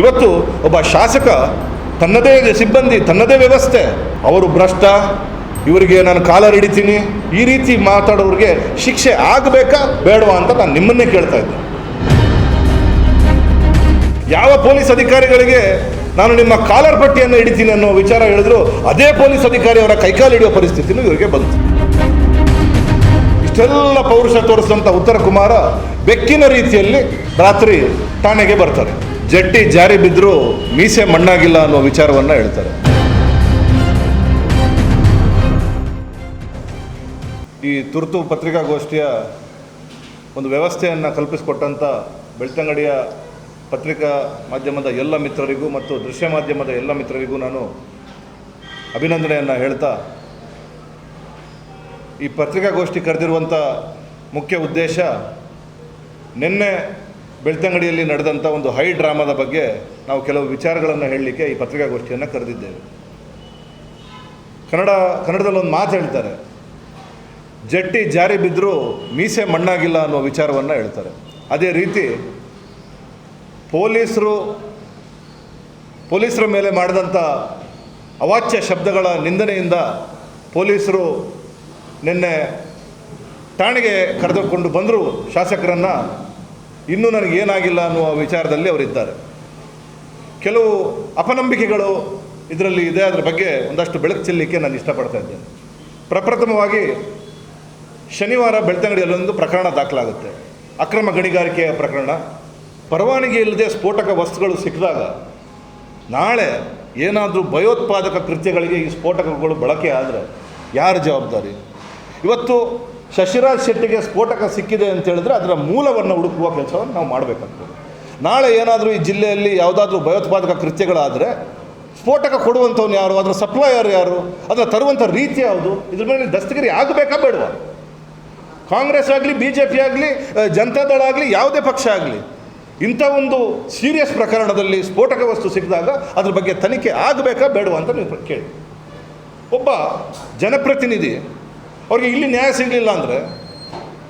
ಇವತ್ತು ಒಬ್ಬ ಶಾಸಕ ತನ್ನದೇ ಸಿಬ್ಬಂದಿ, ತನ್ನದೇ ವ್ಯವಸ್ಥೆ, ಅವರು ಭ್ರಷ್ಟ, ಇವರಿಗೆ ನಾನು ಕಾಲರ್ ಹಿಡಿತೀನಿ, ಈ ರೀತಿ ಮಾತಾಡೋರಿಗೆ ಶಿಕ್ಷೆ ಆಗಬೇಕಾ, ಬೇಡವಾ ಅಂತ ನಾನು ನಿಮ್ಮನ್ನೇ ಕೇಳ್ತಾ ಇದ್ದೆ. ಯಾವ ಪೊಲೀಸ್ ಅಧಿಕಾರಿಗಳಿಗೆ ನಾನು ನಿಮ್ಮ ಕಾಲರ್ ಪಟ್ಟಿಯನ್ನು ಹಿಡಿತೀನಿ ಅನ್ನೋ ವಿಚಾರ ಹೇಳಿದ್ರು, ಅದೇ ಪೊಲೀಸ್ ಅಧಿಕಾರಿ ಅವರ ಕೈಕಾಲು ಹಿಡಿಯೋ ಪರಿಸ್ಥಿತಿನೂ ಇವರಿಗೆ ಬಂತು. ಇಷ್ಟೆಲ್ಲ ಪೌರುಷ ತೋರಿಸಿದಂಥ ಉತ್ತರ ಕುಮಾರ ಬೆಕ್ಕಿನ ರೀತಿಯಲ್ಲಿ ರಾತ್ರಿ ಠಾಣೆಗೆ ಬರ್ತಾರೆ. ಜಟ್ಟಿ ಜಾರಿ ಬಿದ್ದರೂ ಮೀಸೆ ಮಣ್ಣಾಗಿಲ್ಲ ಅನ್ನುವ ವಿಚಾರವನ್ನು ಹೇಳ್ತಾರೆ. ಈ ತುರ್ತು ಪತ್ರಿಕಾಗೋಷ್ಠಿಯ ಒಂದು ವ್ಯವಸ್ಥೆಯನ್ನು ಕಲ್ಪಿಸಿಕೊಟ್ಟಂಥ ಬೆಳ್ತಂಗಡಿಯ ಪತ್ರಿಕಾ ಮಾಧ್ಯಮದ ಎಲ್ಲ ಮಿತ್ರರಿಗೂ ಮತ್ತು ದೃಶ್ಯ ಮಾಧ್ಯಮದ ಎಲ್ಲ ಮಿತ್ರರಿಗೂ ನಾನು ಅಭಿನಂದನೆಯನ್ನು ಹೇಳ್ತಾ, ಈ ಪತ್ರಿಕಾಗೋಷ್ಠಿ ಕರೆದಿರುವಂಥ ಮುಖ್ಯ ಉದ್ದೇಶ ನಿನ್ನೆ ಬೆಳ್ತಂಗಡಿಯಲ್ಲಿ ನಡೆದಂಥ ಒಂದು ಹೈ ಡ್ರಾಮಾದ ಬಗ್ಗೆ ನಾವು ಕೆಲವು ವಿಚಾರಗಳನ್ನು ಹೇಳಲಿಕ್ಕೆ ಈ ಪತ್ರಿಕಾಗೋಷ್ಠಿಯನ್ನು ಕರೆದಿದ್ದೇವೆ. ಕನ್ನಡ, ಕನ್ನಡದಲ್ಲಿ ಒಂದು ಮಾತು ಹೇಳ್ತಾರೆ. ಜಟ್ಟಿ ಜಾರಿ ಬಿದ್ದರೂ ಮೀಸೆ ಮಣ್ಣಾಗಿಲ್ಲ ಅನ್ನೋ ವಿಚಾರವನ್ನು ಹೇಳ್ತಾರೆ. ಅದೇ ರೀತಿ ಪೊಲೀಸರು, ಪೊಲೀಸರ ಮೇಲೆ ಮಾಡಿದಂಥ ಅವಾಚ್ಯ ಶಬ್ದಗಳ ನಿಂದನೆಯಿಂದ ಪೊಲೀಸರು ನಿನ್ನೆ ಠಾಣೆಗೆ ಕರೆದುಕೊಂಡು ಬಂದರೂ ಶಾಸಕರನ್ನು. ಇನ್ನೂ ನನಗೇನಾಗಿಲ್ಲ ಅನ್ನುವ ವಿಚಾರದಲ್ಲಿ ಅವರಿದ್ದಾರೆ. ಕೆಲವು ಅಪನಂಬಿಕೆಗಳು ಇದರಲ್ಲಿ ಇದೆ, ಅದರ ಬಗ್ಗೆ ಒಂದಷ್ಟು ಬೆಳಕು ಚೆಲ್ಲಿಕ್ಕೆ ನಾನು ಇಷ್ಟಪಡ್ತಾ ಇದ್ದೇನೆ. ಪ್ರಪ್ರಥಮವಾಗಿ ಶನಿವಾರ ಬೆಳ್ತಂಗಡಿಯಲ್ಲೊಂದು ಪ್ರಕರಣ ದಾಖಲಾಗುತ್ತೆ. ಅಕ್ರಮ ಗಣಿಗಾರಿಕೆಯ ಪ್ರಕರಣ. ಪರವಾನಗಿ ಇಲ್ಲದೆ ಸ್ಫೋಟಕ ವಸ್ತುಗಳು ಸಿಕ್ಕಿದಾಗ ನಾಳೆ ಏನಾದರೂ ಭಯೋತ್ಪಾದಕ ಕೃತ್ಯಗಳಿಗೆ ಈ ಸ್ಫೋಟಕಗಳು ಬಳಕೆ ಆದರೆ ಯಾರ ಜವಾಬ್ದಾರಿ? ಇವತ್ತು ಶಶಿರಾಜ್ ಶೆಟ್ಟಿಗೆ ಸ್ಫೋಟಕ ಸಿಕ್ಕಿದೆ ಅಂತ ಹೇಳಿದ್ರೆ ಅದರ ಮೂಲವನ್ನು ಹುಡುಕುವ ಕೆಲಸವನ್ನು ನಾವು ಮಾಡಬೇಕಾಗ್ತದೆ ನಾಳೆ ಏನಾದರೂ ಈ ಜಿಲ್ಲೆಯಲ್ಲಿ ಯಾವುದಾದ್ರೂ ಭಯೋತ್ಪಾದಕ ಕೃತ್ಯಗಳಾದರೆ ಸ್ಫೋಟಕ ಕೊಡುವಂಥವ್ನು ಯಾರು? ಅದರ ಸಪ್ಲೈಯರ್ ಯಾರು? ಅದರ ತರುವಂಥ ರೀತಿ ಯಾವುದು? ಇದ್ರ ಮೇಲೆ ದಸ್ತಗಿರಿ ಆಗಬೇಕಾ ಬೇಡವಾ? ಕಾಂಗ್ರೆಸ್ ಆಗಲಿ ಬಿ ಜೆ ಪಿ ಆಗಲಿ ಜನತಾದಳ ಆಗಲಿ, ಯಾವುದೇ ಪಕ್ಷ ಆಗಲಿ, ಇಂಥ ಒಂದು ಸೀರಿಯಸ್ ಪ್ರಕರಣದಲ್ಲಿ ಸ್ಫೋಟಕ ವಸ್ತು ಸಿಕ್ಕಿದಾಗ ಅದ್ರ ಬಗ್ಗೆ ತನಿಖೆ ಆಗಬೇಕಾ ಬೇಡವಾ ಅಂತ ನೀವು ಕೇಳಿ. ಒಬ್ಬ ಜನಪ್ರತಿನಿಧಿ ಅವ್ರಿಗೆ ಇಲ್ಲಿ ನ್ಯಾಯ ಸಿಗಲಿಲ್ಲ ಅಂದರೆ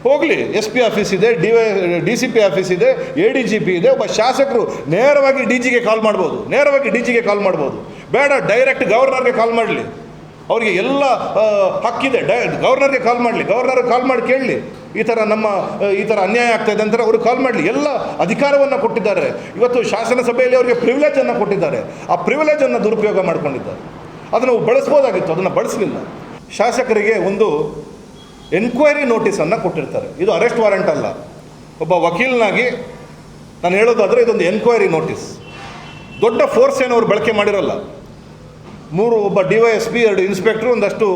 ಹೋಗಲಿ ಎಸ್ ಪಿ ಆಫೀಸ್ ಇದೆ D Y D C P office ಇದೆ ಎ ಡಿ ಜಿ ಪಿ ಇದೆ, ಒಬ್ಬ ಶಾಸಕರು ನೇರವಾಗಿ ಡಿ ಜಿಗೆ ಕಾಲ್ ಮಾಡ್ಬೋದು, ನೇರವಾಗಿ ಡಿ ಜಿಗೆ ಕಾಲ್ ಮಾಡ್ಬೋದು. ಬೇಡ ಡೈರೆಕ್ಟ್ ಗವರ್ನರ್ಗೆ ಕಾಲ್ ಮಾಡಲಿ. ಅವರಿಗೆ ಎಲ್ಲ ಹಕ್ಕಿದೆ, ಡೈ ಗವರ್ನರ್ಗೆ ಕಾಲ್ ಮಾಡಲಿ ಗವರ್ನರ್ಗೆ ಕಾಲ್ ಮಾಡಿ ಕೇಳಲಿ. ಈ ಥರ ನಮ್ಮ, ಈ ಥರ ಅನ್ಯಾಯ ಆಗ್ತಾ ಅಂತಾರೆ ಅವ್ರಿಗೆ ಕಾಲ್ ಮಾಡಲಿ. ಎಲ್ಲ ಅಧಿಕಾರವನ್ನು ಕೊಟ್ಟಿದ್ದಾರೆ. ಇವತ್ತು ಶಾಸನ ಸಭೆಯಲ್ಲಿ ಅವರಿಗೆ ಪ್ರಿವಿಲೇಜನ್ನು ಕೊಟ್ಟಿದ್ದಾರೆ. ಆ ಪ್ರಿವಿಲೇಜನ್ನು ದುರುಪಯೋಗ ಮಾಡ್ಕೊಂಡಿದ್ದಾರೆ. ಅದನ್ನು ಬಳಸ್ಬೋದಾಗಿತ್ತು, ಅದನ್ನು ಬಳಸಲಿಲ್ಲ. ಶಾಸಕರಿಗೆ ಒಂದು ಎನ್ಕ್ವೈರಿ ನೋಟಿಸನ್ನು ಕೊಟ್ಟಿರ್ತಾರೆ. ಇದು ಅರೆಸ್ಟ್ ವಾರೆಂಟ್ ಅಲ್ಲ. ಒಬ್ಬ ವಕೀಲನಾಗಿ ನಾನು ಹೇಳೋದಾದರೆ ಇದೊಂದು ಎನ್ಕ್ವೈರಿ ನೋಟಿಸ್. ದೊಡ್ಡ ಫೋರ್ಸ್ ಏನು ಅವರು ಬಳಕೆ ಮಾಡಿರಲ್ಲ. ಮೂರು ಒಬ್ಬ ಡಿ ವೈ ಎಸ್ ಪಿ, ಎರಡು ಇನ್ಸ್ಪೆಕ್ಟ್ರು, ಒಂದಷ್ಟು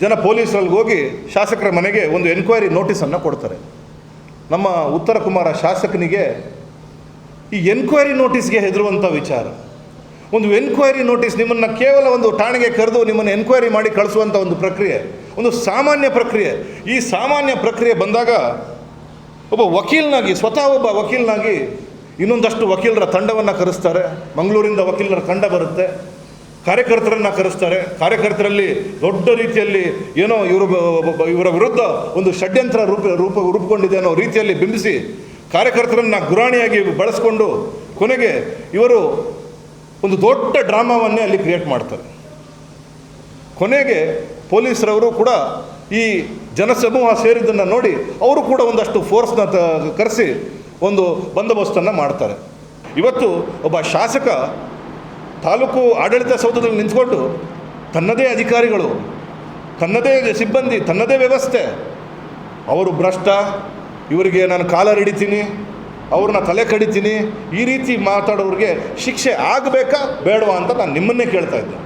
ಜನ ಪೊಲೀಸರಲ್ಲಿ ಹೋಗಿ ಶಾಸಕರ ಮನೆಗೆ ಒಂದು ಎನ್ಕ್ವೈರಿ ನೋಟಿಸನ್ನು ಕೊಡ್ತಾರೆ. ನಮ್ಮ ಉತ್ತರ ಕುಮಾರ ಶಾಸಕನಿಗೆ ಈ ಎನ್ಕ್ವೈರಿ ನೋಟಿಸ್ಗೆ ಹೆದರುವಂಥ ವಿಚಾರ. ಒಂದು ಎನ್ಕ್ವೈರಿ ನೋಟಿಸ್ ನಿಮ್ಮನ್ನು ಕೇವಲ ಒಂದು ಠಾಣೆಗೆ ಕರೆದು ನಿಮ್ಮನ್ನು ಎನ್ಕ್ವೈರಿ ಮಾಡಿ ಕಳಿಸುವಂಥ ಒಂದು ಪ್ರಕ್ರಿಯೆ, ಒಂದು ಸಾಮಾನ್ಯ ಪ್ರಕ್ರಿಯೆ. ಈ ಸಾಮಾನ್ಯ ಪ್ರಕ್ರಿಯೆ ಬಂದಾಗ ಒಬ್ಬ ವಕೀಲ್ನಾಗಿ, ಸ್ವತಃ ಒಬ್ಬ ವಕೀಲ್ನಾಗಿ ಇನ್ನೊಂದಷ್ಟು ವಕೀಲರ ತಂಡವನ್ನು ಕರೆಸ್ತಾರೆ. ಮಂಗಳೂರಿಂದ ವಕೀಲರ ತಂಡ ಬರುತ್ತೆ. ಕಾರ್ಯಕರ್ತರನ್ನು ಕರೆಸ್ತಾರೆ. ಕಾರ್ಯಕರ್ತರಲ್ಲಿ ದೊಡ್ಡ ರೀತಿಯಲ್ಲಿ ಏನೋ ಇವರು ಇವರ ವಿರುದ್ಧ ಒಂದು ಷಡ್ಯಂತ್ರ ರೂಪ ರೂಪ, ರೂಪುಗೊಂಡಿದೆ ಅನ್ನೋ ರೀತಿಯಲ್ಲಿ ಬಿಂಬಿಸಿ ಕಾರ್ಯಕರ್ತರನ್ನು ಗುರಾಣಿಯಾಗಿ ಬಳಸ್ಕೊಂಡು ಕೊನೆಗೆ ಇವರು ಒಂದು ದೊಡ್ಡ ಡ್ರಾಮಾವನ್ನೇ ಅಲ್ಲಿ ಕ್ರಿಯೇಟ್ ಮಾಡ್ತಾರೆ. ಕೊನೆಗೆ ಪೊಲೀಸರವರು ಕೂಡ ಈ ಜನಸಮೂಹ ಸೇರಿದ್ದನ್ನು ನೋಡಿ ಅವರು ಕೂಡ ಒಂದಷ್ಟು ಫೋರ್ಸ್ನ ತ, ಕರೆಸಿ ಒಂದು ಬಂದೋಬಸ್ತನ್ನು ಮಾಡ್ತಾರೆ. ಇವತ್ತು ಒಬ್ಬ ಶಾಸಕ ತಾಲೂಕು ಆಡಳಿತ ಸೌಧದಲ್ಲಿ ನಿಂತ್ಕೊಂಡು ತನ್ನದೇ ಅಧಿಕಾರಿಗಳು, ತನ್ನದೇ ಸಿಬ್ಬಂದಿ, ತನ್ನದೇ ವ್ಯವಸ್ಥೆ, ಅವರು ಭ್ರಷ್ಟ, ಇವರಿಗೆ ನಾನು ಕಾಲರ್ ಹಿಡಿತೀನಿ ಅವ್ರನ್ನ ತಲೆ ಕಡಿತೀನಿ, ಈ ರೀತಿ ಮಾತಾಡೋರಿಗೆ ಶಿಕ್ಷೆ ಆಗಬೇಕಾ, ಬೇಡವಾ ಅಂತ ನಾನು ನಿಮ್ಮನ್ನೇ ಕೇಳ್ತಾ ಇದ್ದೆ.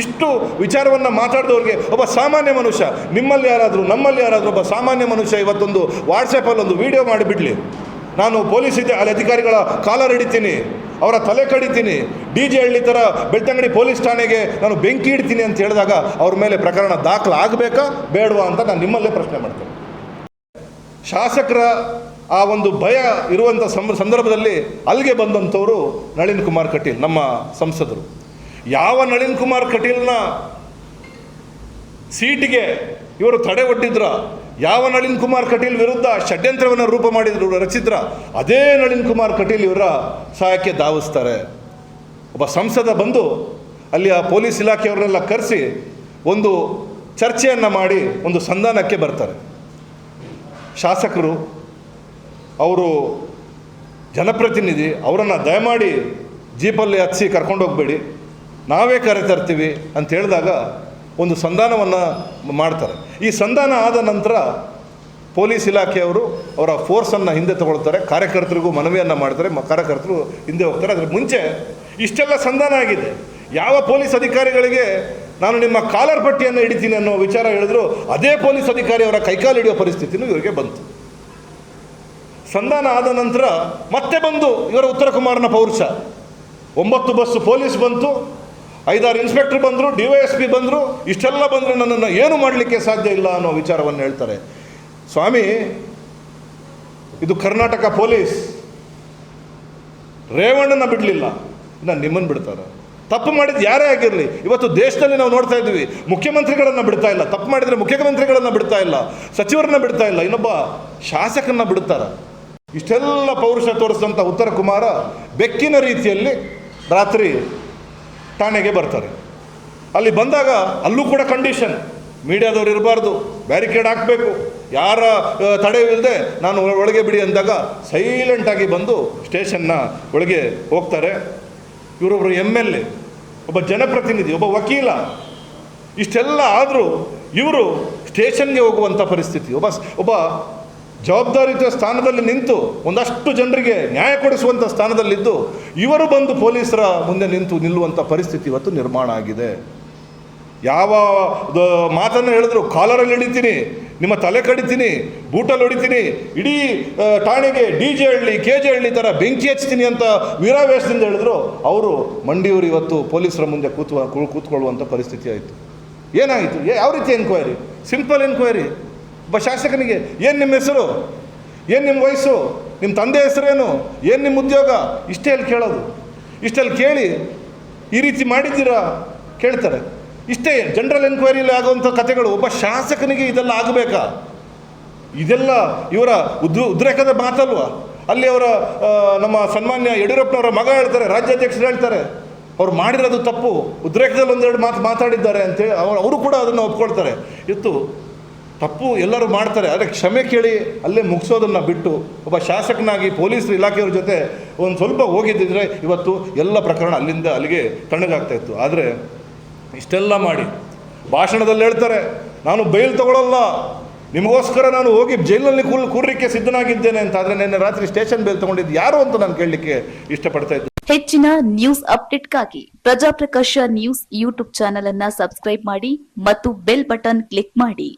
ಇಷ್ಟು ವಿಚಾರವನ್ನು ಮಾತಾಡಿದವ್ರಿಗೆ ಒಬ್ಬ ಸಾಮಾನ್ಯ ಮನುಷ್ಯ, ನಿಮ್ಮಲ್ಲಿ ಯಾರಾದರೂ, ನಮ್ಮಲ್ಲಿ ಯಾರಾದರೂ ಒಬ್ಬ ಸಾಮಾನ್ಯ ಮನುಷ್ಯ ಇವತ್ತೊಂದು ವಾಟ್ಸಪ್ಪಲ್ಲಿ ಒಂದು ವಿಡಿಯೋ ಮಾಡಿಬಿಡಲಿ. ನಾನು ಪೊಲೀಸ್ ಇದೆ, ಅಲ್ಲಿ ಅಧಿಕಾರಿಗಳ ಕಾಲರ್ ಹಿಡಿತೀನಿ, ಅವರ ತಲೆ ಕಡಿತೀನಿ, ಡಿ ಜೆ ಹಳ್ಳಿ ಥರ ಬೆಳ್ತಂಗಡಿ ಪೊಲೀಸ್ ಠಾಣೆಗೆ ನಾನು ಬೆಂಕಿ ಇಡ್ತೀನಿ ಅಂತ ಹೇಳಿದಾಗ ಅವ್ರ ಮೇಲೆ ಪ್ರಕರಣ ದಾಖಲಾಗಬೇಕಾ, ಬೇಡವಾ ಅಂತ ನಾನು ನಿಮ್ಮಲ್ಲೇ ಪ್ರಶ್ನೆ ಮಾಡ್ತೇನೆ. ಶಾಸಕರ ಆ ಒಂದು ಭಯ ಇರುವಂಥ ಸಂದರ್ಭದಲ್ಲಿ ಅಲ್ಲಿಗೆ ಬಂದಂಥವರು ನಳಿನ್ ಕುಮಾರ್ ಕಟೀಲ್, ನಮ್ಮ ಸಂಸದರು. ಯಾವ ನಳಿನ್ ಕುಮಾರ್ ಕಟೀಲ್ನ ಸೀಟಿಗೆ ಇವರು ತಡೆ ಒಡ್ಡಿದ್ರ, ಯಾವ ನಳಿನ್ ಕುಮಾರ್ ಕಟೀಲ್ ವಿರುದ್ಧ ಷಡ್ಯಂತ್ರವನ್ನು ರೂಪ ಮಾಡಿದ್ರು ರಚಿತ್ರ ಅದೇ ನಳಿನ್ ಕುಮಾರ್ ಕಟೀಲ್ ಇವರ ಸಹಾಯಕ್ಕೆ ಧಾವಿಸ್ತಾರೆ. ಒಬ್ಬ ಸಂಸದ ಬಂದು ಅಲ್ಲಿ ಆ ಪೊಲೀಸ್ ಇಲಾಖೆಯವರನ್ನೆಲ್ಲ ಕರೆಸಿ ಒಂದು ಚರ್ಚೆಯನ್ನು ಮಾಡಿ ಒಂದು ಸಂಧಾನಕ್ಕೆ ಬರ್ತಾರೆ. ಶಾಸಕರು ಅವರು ಜನಪ್ರತಿನಿಧಿ, ಅವರನ್ನು ದಯಮಾಡಿ ಜೀಪಲ್ಲಿ ಕರ್ಕೊಂಡು ಕರ್ಕೊಂಡೋಗ್ಬೇಡಿ ನಾವೇ ಕರೆತರ್ತೀವಿ ಅಂತ ಹೇಳಿದಾಗ ಒಂದು ಸಂಧಾನವನ್ನು ಮಾಡ್ತಾರೆ. ಈ ಸಂಧಾನ ಆದ ನಂತರ ಪೊಲೀಸ್ ಇಲಾಖೆಯವರು ಅವರ ಫೋರ್ಸನ್ನು ಹಿಂದೆ ತಗೊಳ್ತಾರೆ. ಕಾರ್ಯಕರ್ತರಿಗೂ ಮನವಿಯನ್ನು ಮಾಡ್ತಾರೆ. ಕಾರ್ಯಕರ್ತರು ಹಿಂದೆ ಹೋಗ್ತಾರೆ. ಅದರ ಮುಂಚೆ ಇಷ್ಟೆಲ್ಲ ಸಂಧಾನ ಆಗಿದೆ. ಯಾವ ಪೊಲೀಸ್ ಅಧಿಕಾರಿಗಳಿಗೆ ನಾನು ನಿಮ್ಮ ಕಾಲರ್ ಪಟ್ಟಿಯನ್ನು ಹಿಡಿತೀನಿ ಅನ್ನೋ ವಿಚಾರ ಹೇಳಿದ್ರು, ಅದೇ ಪೊಲೀಸ್ ಅಧಿಕಾರಿ ಅವರ ಕೈಕಾಲು ಹಿಡಿಯೋ ಪರಿಸ್ಥಿತಿನೂ ಇವರಿಗೆ ಬಂತು. ಸಂಧಾನ ಆದ ನಂತರ ಮತ್ತೆ ಬಂದು ಇವರ ಉತ್ತರ ಕುಮಾರನ ಪೌರುಷ. ಒಂಬತ್ತು ಬಸ್ಸು ಪೊಲೀಸ್ ಬಂತು, ಐದಾರು ಇನ್ಸ್ಪೆಕ್ಟರ್ ಬಂದರು, ಡಿ ವೈ ಎಸ್ ಪಿ ಬಂದರು, ಇಷ್ಟೆಲ್ಲ ಬಂದರು ನನ್ನನ್ನು ಏನು ಮಾಡಲಿಕ್ಕೆ ಸಾಧ್ಯ ಇಲ್ಲ ಅನ್ನೋ ವಿಚಾರವನ್ನು ಹೇಳ್ತಾರೆ. ಸ್ವಾಮಿ, ಇದು ಕರ್ನಾಟಕ ಪೊಲೀಸ್. ರೇವಣ್ಣನ ಬಿಡಲಿಲ್ಲ ನಾನು ನಿಮ್ಮನ್ನು ಬಿಡ್ತಾರೆ. ತಪ್ಪು ಮಾಡಿದ್ದು ಯಾರೇ ಆಗಿರಲಿ, ಇವತ್ತು ದೇಶದಲ್ಲಿ ನಾವು ನೋಡ್ತಾ ಇದ್ದೀವಿ, ಮುಖ್ಯಮಂತ್ರಿಗಳನ್ನು ಬಿಡ್ತಾ ಇಲ್ಲ. ತಪ್ಪು ಮಾಡಿದರೆ ಮುಖ್ಯಮಂತ್ರಿಗಳನ್ನು ಬಿಡ್ತಾ ಇಲ್ಲ, ಸಚಿವರನ್ನ ಬಿಡ್ತಾ ಇಲ್ಲ, ಇನ್ನೊಬ್ಬ ಶಾಸಕನ್ನ ಬಿಡ್ತಾರೆ. ಇಷ್ಟೆಲ್ಲ ಪೌರುಷ ತೋರಿಸಿದಂಥ ಉತ್ತರ ಕುಮಾರ ಬೆಕ್ಕಿನ ರೀತಿಯಲ್ಲಿ ರಾತ್ರಿ ಠಾಣೆಗೆ ಬರ್ತಾರೆ. ಅಲ್ಲಿ ಬಂದಾಗ ಅಲ್ಲೂ ಕೂಡ ಕಂಡೀಷನ್ ಮೀಡಿಯಾದವ್ರು ಇರಬಾರ್ದು. ಬ್ಯಾರಿಕೇಡ್ ಹಾಕಬೇಕು. ಯಾರ ತಡೆ ನಾನು ಒಳ- ಒಳಗೆ ಬಿಡಿ ಅಂದಾಗ ಸೈಲೆಂಟಾಗಿ ಬಂದು ಸ್ಟೇಷನ್ನ ಒಳಗೆ ಹೋಗ್ತಾರೆ. ಇವರೊಬ್ಬರು ಎಂ ಎಲ್ ಎ ಒಬ್ಬ ಜನಪ್ರತಿನಿಧಿ, ಒಬ್ಬ ವಕೀಲ. ಇಷ್ಟೆಲ್ಲ ಆದರೂ ಇವರು ಸ್ಟೇಷನ್ಗೆ ಹೋಗುವಂಥ ಪರಿಸ್ಥಿತಿ, ಒಬ್ಬ ಒಬ್ಬ ಜವಾಬ್ದಾರಿಯುತ ಸ್ಥಾನದಲ್ಲಿ ನಿಂತು ಒಂದಷ್ಟು ಜನರಿಗೆ ನ್ಯಾಯ ಕೊಡಿಸುವಂಥ ಸ್ಥಾನದಲ್ಲಿದ್ದು, ಇವರು ಬಂದು ಪೊಲೀಸರ ಮುಂದೆ ನಿಂತು ನಿಲ್ಲುವಂಥ ಪರಿಸ್ಥಿತಿ ಇವತ್ತು ನಿರ್ಮಾಣ ಆಗಿದೆ. ಯಾವ ಮಾತನ್ನು ಹೇಳಿದ್ರು, ಕಾಲರಲ್ಲಿ ಹಿಡಿತೀನಿ, ನಿಮ್ಮ ತಲೆ ಕಡಿತೀನಿ, ಬೂಟಲ್ಲಿ ಹೊಡಿತೀನಿ, ಇಡೀ ಠಾಣೆಗೆ D J Halli, K J Halli ಥರ ಬೆಂಕಿ ಹಚ್ತೀನಿ ಅಂತ ವೀರಾವೇಶದಿಂದ ಹೇಳಿದ್ರು, ಅವರು ಮಂಡಿಯವರು ಇವತ್ತು ಪೊಲೀಸರ ಮುಂದೆ ಕೂತು ಕೂತ್ಕೊಳ್ಳುವಂಥ ಪರಿಸ್ಥಿತಿ ಆಯಿತು. ಏನಾಯಿತು? ಯಾವ ರೀತಿ ಎನ್ಕ್ವೈರಿ ಸಿಂಪಲ್ ಎನ್ಕ್ವೈರಿ ಒಬ್ಬ ಶಾಸಕನಿಗೆ, ಏನು ನಿಮ್ಮ ಹೆಸರು? ಏನು ನಿಮ್ಮ ವಯಸ್ಸು? ನಿಮ್ಮ ತಂದೆ ಹೆಸರೇನು? ಏನು ನಿಮ್ಮ ಉದ್ಯೋಗ? ಇಷ್ಟೇ ಅಲ್ಲಿ ಕೇಳೋದು. ಇಷ್ಟಲ್ಲಿ ಕೇಳಿ, ಈ ರೀತಿ ಮಾಡಿದ್ದೀರಾ? ಕೇಳ್ತಾರೆ. ಇಷ್ಟೇ ಜನರಲ್ ಎನ್ಕ್ವೈರಿಯಲ್ಲಿ ಆಗುವಂಥ ಕಥೆಗಳು, ಒಬ್ಬ ಶಾಸಕನಿಗೆ ಇದೆಲ್ಲ ಆಗಬೇಕಾ? ಇದೆಲ್ಲ ಇವರ ಉದ್, ಉದ್ರೇಕದ ಮಾತಲ್ವ? ಅಲ್ಲಿ ಅವರ ನಮ್ಮ ಸನ್ಮಾನ್ಯ ಯಡಿಯೂರಪ್ಪನವರ ಮಗ ಹೇಳ್ತಾರೆ, ರಾಜ್ಯಾಧ್ಯಕ್ಷರು ಹೇಳ್ತಾರೆ, ಅವ್ರು ಮಾಡಿರೋದು ತಪ್ಪು, ಉದ್ರೇಕದಲ್ಲಿ ಒಂದೆರಡು ಮಾತು ಮಾತಾಡಿದ್ದಾರೆ ಅಂತೇಳಿ ಅವರು ಅವರು ಕೂಡ ಅದನ್ನು ಒಪ್ಕೊಳ್ತಾರೆ. ಇತ್ತು. ತಪ್ಪು ಎಲ್ಲರೂ ಮಾಡ್ತಾರೆ. ಆದರೆ ಕ್ಷಮೆ ಕೇಳಿ ಅಲ್ಲೇ ಮುಗಿಸೋದನ್ನು ಬಿಟ್ಟು ಒಬ್ಬ ಶಾಸಕನಾಗಿ ಪೊಲೀಸ್ ಇಲಾಖೆಯವ್ರ ಜೊತೆ ಒಂದು ಸ್ವಲ್ಪ ಹೋಗಿದ್ದಿದ್ರೆ ಇವತ್ತು ಎಲ್ಲ ಪ್ರಕರಣ ಅಲ್ಲಿಂದ ಅಲ್ಲಿಗೆ ತಣ್ಣಗಾಗ್ತಾ ಇತ್ತು. ಆದರೆ ಇಷ್ಟೆಲ್ಲ ಮಾಡಿ ಭಾಷಣದಲ್ಲಿ ಹೇಳ್ತಾರೆ, ನಾನು ಬೈಲ್ ತಗೊಳ್ಳಲ್ಲ ನಿಮಗೋಸ್ಕರ ನಾನು ಹೋಗಿ ಜೈಲಲ್ಲಿ ಕೂಲ್, ಕೂರ್ಲಿಕ್ಕೆ ಸಿದ್ಧನಾಗಿದ್ದೇನೆ ಅಂತ. ಆದರೆ ನಿನ್ನೆ ರಾತ್ರಿ ಸ್ಟೇಷನ್ ಬೇಲ್ ತಗೊಂಡಿದ್ದು ಯಾರು ಅಂತ ನಾನು ಕೇಳಲಿಕ್ಕೆ ಇಷ್ಟಪಡ್ತಾ ಇದ್ದೆ. ಹೆಚ್ಚಿನ ನ್ಯೂಸ್ ಅಪ್ಡೇಟ್ಗಾಗಿ ಪ್ರಜಾಪ್ರಕಾಶ ನ್ಯೂಸ್ ಯೂಟ್ಯೂಬ್ ಚಾನೆಲ್ ಅನ್ನ ಸಬ್ಸ್ಕ್ರೈಬ್ ಮಾಡಿ ಮತ್ತು ಬೆಲ್ ಬಟನ್ ಕ್ಲಿಕ್ ಮಾಡಿ.